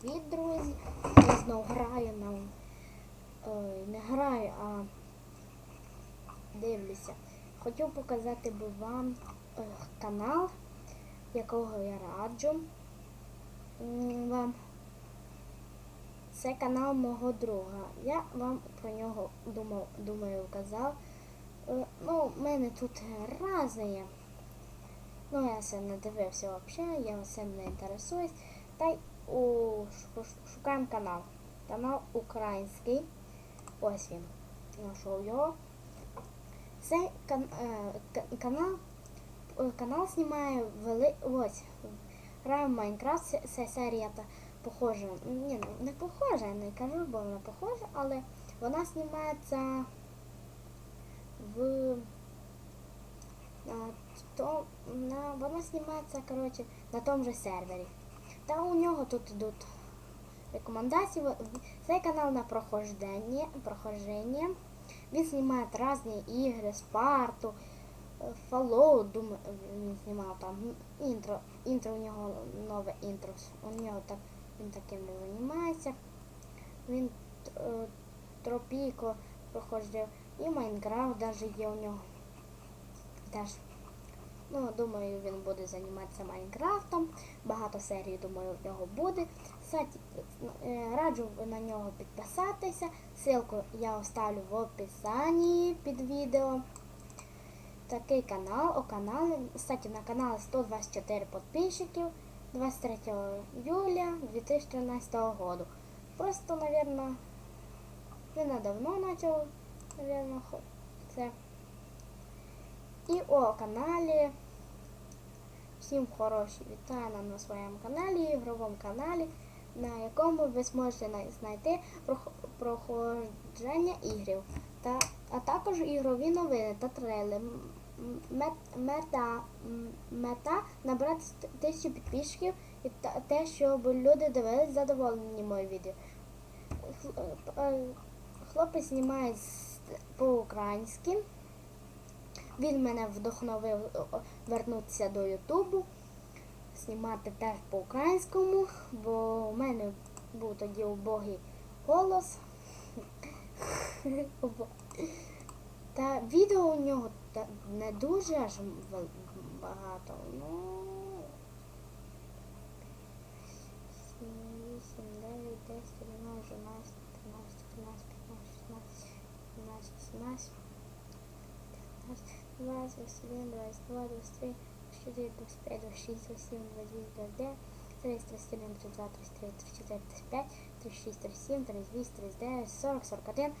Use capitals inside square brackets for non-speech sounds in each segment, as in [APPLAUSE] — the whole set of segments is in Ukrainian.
Привіт, друзі! Я знову граю на е, не граю, а дивлюся. Хотів показати би вам е, канал, якого я раджу вам. Це канал мого друга. Я вам про нього думав, думаю, казав. Е, ну, в мене тут рази. Ну, я це не дивився взагалі, я цим не інтересуюсь. Та й у, шукаємо канал. Канал український. Ось він. Знайшов його. Цей кан, е, канал, е, канал знімає вели, ось. Граю в Майнкрафт, це, це серія та похожа. Ні, не- не похожа, я не кажу, бо вона похожа, але вона знімається в на, то, на, вона знімається коротше, на тому же сервері. Та у нього тут йдуть рекомендації. Цей канал на прохождення. прохождення. Він знімає різні ігри, Спарту, е, Fallout, думаю, він знімав там інтро. Інтро у нього нове інтро. У нього так, він таким не займається. Він е, Тропіко проходив і Майнкрафт навіть є у нього. Теж. Ну, думаю, він буде займатися Майнкрафтом. Багато серій, думаю, в нього буде. Кстати, е, раджу на нього підписатися. Ссылку я оставлю в описанні під відео. Такий канал, о каналі. Кстати, на каналі 124 підписчиків 23 июля 2013 году. Просто, наверное, він давно почав, наверное, це. І о каналі. Всім хороші вітання на своєму каналі, ігровому каналі, на якому ви зможете знайти проходження ігрів, та, а також ігрові новини та трейли. Мета, мета набрати тисячу підписчиків і те, щоб люди дивились задоволені мої відео. Е, Хлопець знімає по-українськи. Він мене вдохновив вернутися до Ютубу, знімати теж по-українському, бо у мене був тоді убогий голос. [LAUGHS] Та відео у нього не дуже аж багато. Ну. 7, 8, 9, 10, 11, 12, 20, 21, 22, 23, 24, 25, 26, 27, 28, 29, 30, 31, 32, 33, 34, 35, 36, 37, 38, 39, 40, 41,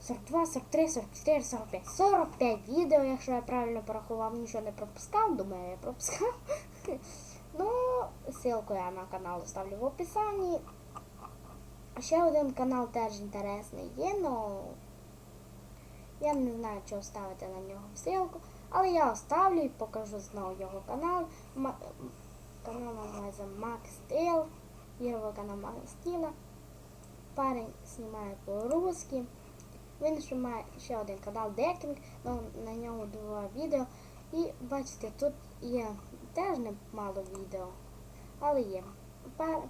42, 43, 44, 45. 45 відео, якщо я правильно порахував, нічого не пропускав, думаю, я пропускав. [LAUGHS] Ну, ссылку я на канал оставлю в описанні. Ще один канал теж інтересний є, але я не знаю, чи ставити на нього ссылку, але я оставлю і покажу знову його канал. Канал називається Max Steel. Його канал Max Steel. Парень знімає по-русски. Він ще має ще один канал Декінг, на ньому два відео. І бачите, тут є теж немало відео, але є. Па-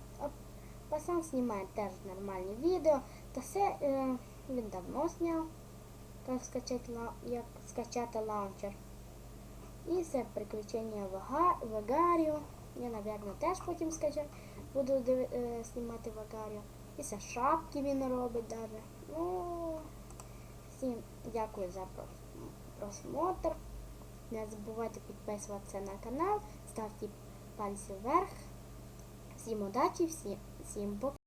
Пасан знімає теж нормальні відео, та все е, він давно зняв як скачати, як скачати лаунчер. І це приключення в Агаріо. Я, напевно, теж потім скачаю. Буду е, знімати в Агаріо. І це шапки він робить даже. Ну, всім дякую за просмотр. Не забувайте підписуватися на канал, ставте пальці вверх. Всім удачі, всім, всім пока.